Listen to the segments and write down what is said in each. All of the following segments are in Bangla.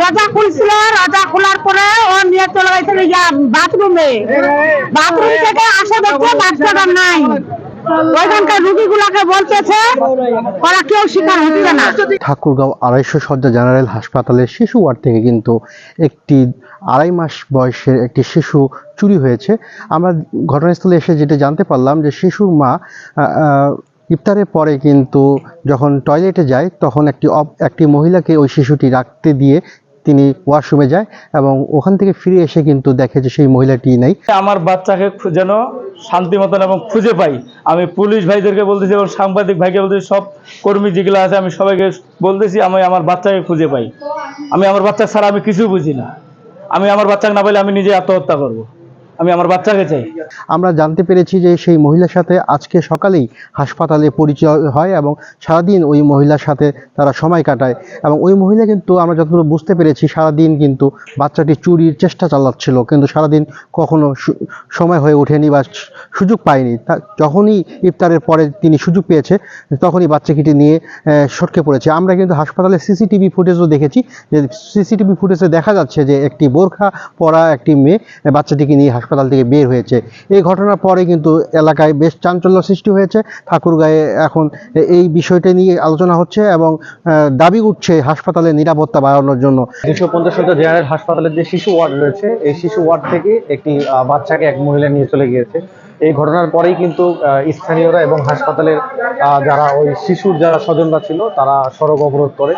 রোজা খুলছিল রোজা খোলার পরে ও নিয়ে চলে গেছিল বাথরুমে বাথরুম থেকে আসে দেখছে বাচ্চাটা নাই। ওইখানকার রুগীগুলাকে বলতেছে ওরা কেউ শিকার হচ্ছে না। ঠাকুরগাঁও আড়াইশো সজ্জা জেনারেল হাসপাতালের শিশু ওয়ার্ড থেকে কিন্তু একটি আড়াই মাস বয়সের একটি শিশু চুরি হয়েছে। আমরা ঘটনাস্থলে এসে যেটা জানতে পারলাম যে শিশুর মা আহ, আহ, ইফতারের পরে কিন্তু যখন টয়লেটে যায়, তখন একটি একটি মহিলাকে ওই শিশুটি রাখতে দিয়ে তিনি ওয়াশরুমে যায় এবং ওখান থেকে ফিরে এসে কিন্তু দেখে যে সেই মহিলাটি নেই। আমার বাচ্চাকে যেন শান্তি মতন এবং খুঁজে পাই। আমি পুলিশ ভাইদেরকে বলতেছি এবং সাংবাদিক ভাইকে বলতেছি, সব কর্মী যেগুলো আছে, আমি সবাইকে বলতেছি, আমি আমার বাচ্চাকে খুঁজে পাই। আমি আমার বাচ্চা ছাড়া আমি কিছু বুঝি না। আমি আমার বাচ্চাকে না পাইলে আমি নিজে আত্মহত্যা করব। আমি আমার বাচ্চাকে চাই। আমরা জানতে পেরেছি যে সেই মহিলার সাথে আজকে সকালেই হাসপাতালে পরিচয় হয় এবং সারাদিন ওই মহিলার সাথে তারা সময় কাটায় এবং ওই মহিলা কিন্তু আমরা যতদূর বুঝতে পেরেছি সারাদিন কিন্তু বাচ্চাটি চুরির চেষ্টা চালাচ্ছিল, কিন্তু সারাদিন কখনো সময় হয়ে ওঠেনি বা সুযোগ পায়নি। যখনই ইফতারের পরে তিনি সুযোগ পেয়েছে, তখনই বাচ্চাটিকে নিয়ে সটকে পড়েছে। আমরা কিন্তু হাসপাতালে সিসিটিভি ফুটেজও দেখেছি যে সিসিটিভি ফুটেজে দেখা যাচ্ছে যে একটি বোরখা পরা একটি মেয়ে বাচ্চাটিকে নিয়ে হাসপাতাল থেকে বের হয়েছে। এই ঘটনার পরে কিন্তু এলাকায় বেশ চাঞ্চল্য সৃষ্টি হয়েছে। ঠাকুরগাঁয়ে এখন এই বিষয়টা নিয়ে আলোচনা হচ্ছে এবং দাবি উঠছে হাসপাতালের নিরাপত্তা বাড়ানোর জন্য। দুশো পঞ্চাশ জেনারেল হাসপাতালের যে শিশু ওয়ার্ড রয়েছে, এই শিশু ওয়ার্ড থেকে একটি বাচ্চাকে এক মহিলা নিয়ে চলে গিয়েছে। এই ঘটনার পরেই কিন্তু স্থানীয়রা এবং হাসপাতালের যারা ওই শিশুর যারা স্বজনরা ছিল, তারা সড়ক অবরোধ করে।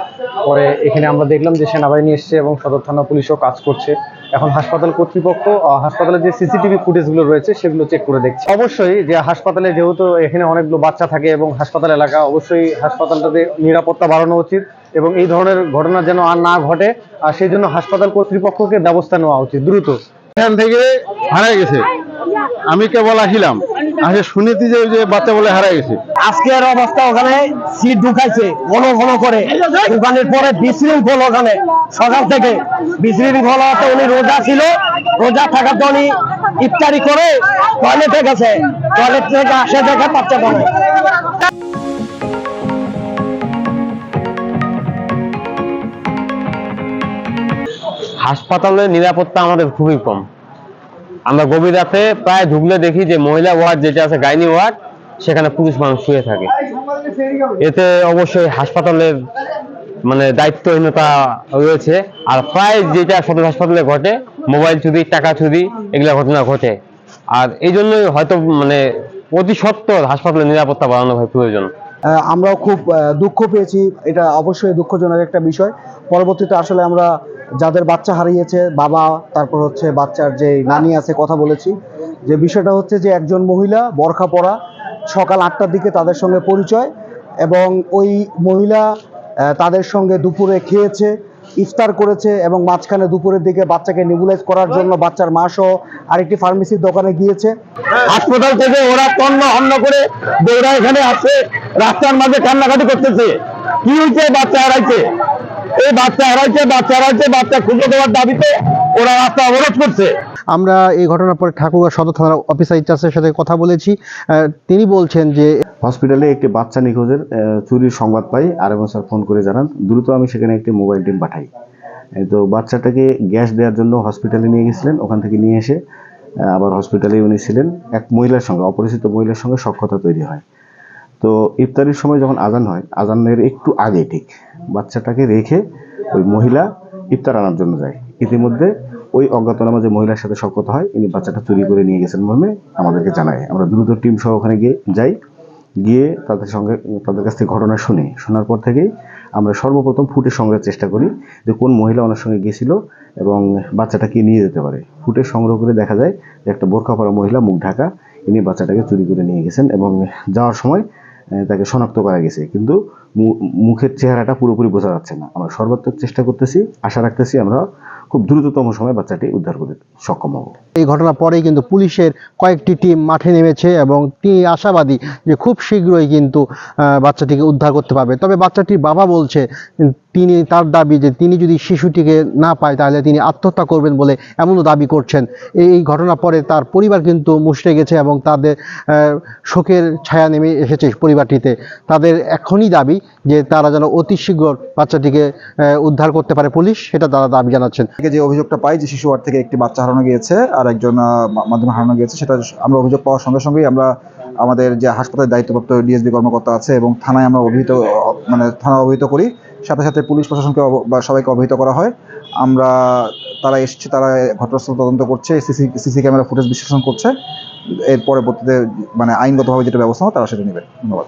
পরে এখানে আমরা দেখলাম যে সেনাবাহিনী এসছে এবং সদর থানা পুলিশও কাজ করছে। এখন হাসপাতাল কর্তৃপক্ষ হাসপাতালের যে সিসিটিভি ফুটেজগুলো রয়েছে সেগুলো চেক করে দেখছে। অবশ্যই যে হাসপাতালে যেহেতু এখানে অনেকগুলো বাচ্চা থাকে এবং হাসপাতাল এলাকা, অবশ্যই হাসপাতালটাতে নিরাপত্তা বাড়ানো উচিত এবং এই ধরনের ঘটনা যেন আর না ঘটে, আর সেই জন্য হাসপাতাল কর্তৃপক্ষকে ব্যবস্থা নেওয়া উচিত, দ্রুত। এখান থেকে হারাই গেছে। আমি কেবল আসিলাম। আসে শুনেছি যে ওই যে বাচ্চা বলে হারাই গেছে। আজকের অবস্থা ওখানে সিট ঢুকাইছে ঘন ঘন করে। দোকানের পরে বিশৃঙ্খল ওখানে। সকাল থেকে বিশৃঙ্খল উনি রোজা ছিল। রোজা থাকাতে উনি ইফতারি করে টয়লেটে গেছে। টয়লেট থেকে আসে দেখে বাচ্চা বলে। হাসপাতালের নিরাপত্তা আমাদের খুবই কম। আমরা গভীর রাতে প্রায় ঢুকলে দেখি যে মহিলা ওয়ার্ড যেটা আছে, গাইনি ওয়ার্ড, সেখানে পুরুষ মানুষ শুয়ে থাকে। এতে অবশ্যই হাসপাতালের মানে দায়িত্বহীনতা রয়েছে। আর প্রায় যেটা সদর হাসপাতালে ঘটে, মোবাইল চুরি, টাকা চুরি, এগুলা ঘটনা ঘটে। আর এই জন্যই হয়তো মানে অতি সত্তর হাসপাতালের নিরাপত্তা বাড়ানো হয় প্রয়োজন। আমরাও খুব দুঃখ পেয়েছি। এটা অবশ্যই দুঃখজনক একটা বিষয়। পরবর্তীতে আসলে আমরা যাদের বাচ্চা হারিয়েছে, বাবা, তারপর হচ্ছে বাচ্চার যে নানি আছে, কথা বলেছি। যে বিষয়টা হচ্ছে যে একজন মহিলা বরখা পরা সকাল আটটার দিকে তাদের সঙ্গে পরিচয় এবং ওই মহিলা তাদের সঙ্গে দুপুরে খেয়েছে ইফতার করেছে এবং মাঝখানে দুপুরের দিকে বাচ্চাকে নিবুলাইজ করার জন্য বাচ্চার মা সহ আরেকটি ফার্মেসির দোকানে গিয়েছে। হাসপাতাল থেকে ওরা তন্ন হন্ন করে দৌড়া এখানে আসে, রাস্তার মাঝে কান্নাকাটি করতেছে। কি হয়েছে? বাচ্চা হারাইছে। এই বাচ্চা হারাইছে বাচ্চা হারাইছে, বাচ্চা খুঁজে দেওয়ার দাবিতে ওরা রাস্তা অবরোধ করছে। আমরা এই ঘটনার পরে ঠাকুরগাঁ সদর থানার অফিসার ইনচার্জের সাথে কথা বলেছি। তিনি বলছেন যে হসপিটালে একটি বাচ্চা নিখোঁজের চুরির সংবাদ পাই। আর এবং স্যার ফোন করে জানান, দ্রুত আমি সেখানে একটি মোবাইল টিম পাঠাই। তো বাচ্চাটাকে গ্যাস দেওয়ার জন্য হসপিটালে নিয়ে গেছিলেন। ওখান থেকে নিয়ে এসে আবার হসপিটালে উনি ছিলেন। এক মহিলার সঙ্গে, অপরিচিত মহিলার সঙ্গে সক্ষতা তৈরি হয়। তো ইফতারির সময় যখন আজান হয়, আজানের একটু আগে ঠিক বাচ্চাটাকে রেখে ওই মহিলা ইফতার আনার জন্য যায়। ইতিমধ্যে ওই অজ্ঞাতনামা যে মহিলার সাথে সক্ষতা হয়, ইনি বাচ্চাটা চুরি করে নিয়ে গেছেন মর্মে আমাদেরকে জানায়। আমরা দ্রুত টিম সহ ওখানে গিয়ে যাই। গিয়ে তাদের সঙ্গে, তাদের কাছ থেকে ঘটনা শুনি। শোনার পর থেকেই আমরা সর্বপ্রথম ফুটেজ সংগ্রহের চেষ্টা করি যে কোন মহিলা ওনার সঙ্গে গিয়েছিল এবং বাচ্চাটাকে নিয়ে যেতে পারে। ফুটেজ সংগ্রহ করে দেখা যায় যে একটা বোরখা পরা মহিলা মুখ ঢাকা, ইনি বাচ্চাটাকে চুরি করে নিয়ে গেছেন এবং যাওয়ার সময় তাকে শনাক্ত করা গেছে। কিন্তু মুখের চেহারাটা পুরোপুরি বোঝা যাচ্ছে না। আমরা সর্বাত্মক চেষ্টা করতেছি, আশা রাখতেছি আমরা খুব দ্রুততম সময়ে বাচ্চাটি উদ্ধার করতে সক্ষম হব। এই ঘটনার পরেই কিন্তু পুলিশের কয়েকটি টিম মাঠে নেমেছে এবং তিনি আশাবাদী যে খুব শীঘ্রই কিন্তু বাচ্চাটিকে উদ্ধার করতে পারবে। তবে বাচ্চাটির বাবা বলছে, তিনি তার দাবি যে তিনি যদি শিশুটিকে না পায় তাহলে তিনি আত্মহত্যা করবেন বলে এমনও দাবি করছেন। এই ঘটনার পরে তার পরিবার কিন্তু মুষড়ে গেছে এবং তাদের শোকের ছায়া নেমে এসেছে পরিবারটিতে। তাদের এখনই দাবি যে তারা যেন অতি শীঘ্র বাচ্চাটিকে উদ্ধার করতে পারে পুলিশ, সেটা তারা দাবি জানাচ্ছেন। থেকে যে অভিযোগটা পাই যে শিশু ওয়ার্ড থেকে একটি বাচ্চা হারানো গিয়েছে, আর একজন মাধ্যমে হারানো গিয়েছে, সেটা আমরা অভিযোগ পাওয়ার সঙ্গে সঙ্গেই আমরা আমাদের যে হাসপাতালের দায়িত্বপ্রাপ্ত ডিএসবি কর্মকর্তা আছে এবং থানায় আমরা অভিহিত মানে থানা অভিহিত করি। সাথে সাথে পুলিশ প্রশাসনকে বা সবাইকে অবহিত করা হয়। আমরা, তারা এসছে, তারা ঘটনাস্থল তদন্ত করছে, সিসি সিসি ক্যামেরা ফুটেজ বিশ্লেষণ করছে। এর পরবর্তীতে মানে আইনগতভাবে যেটা ব্যবস্থা হয় তারা সেটা নেবে। ধন্যবাদ।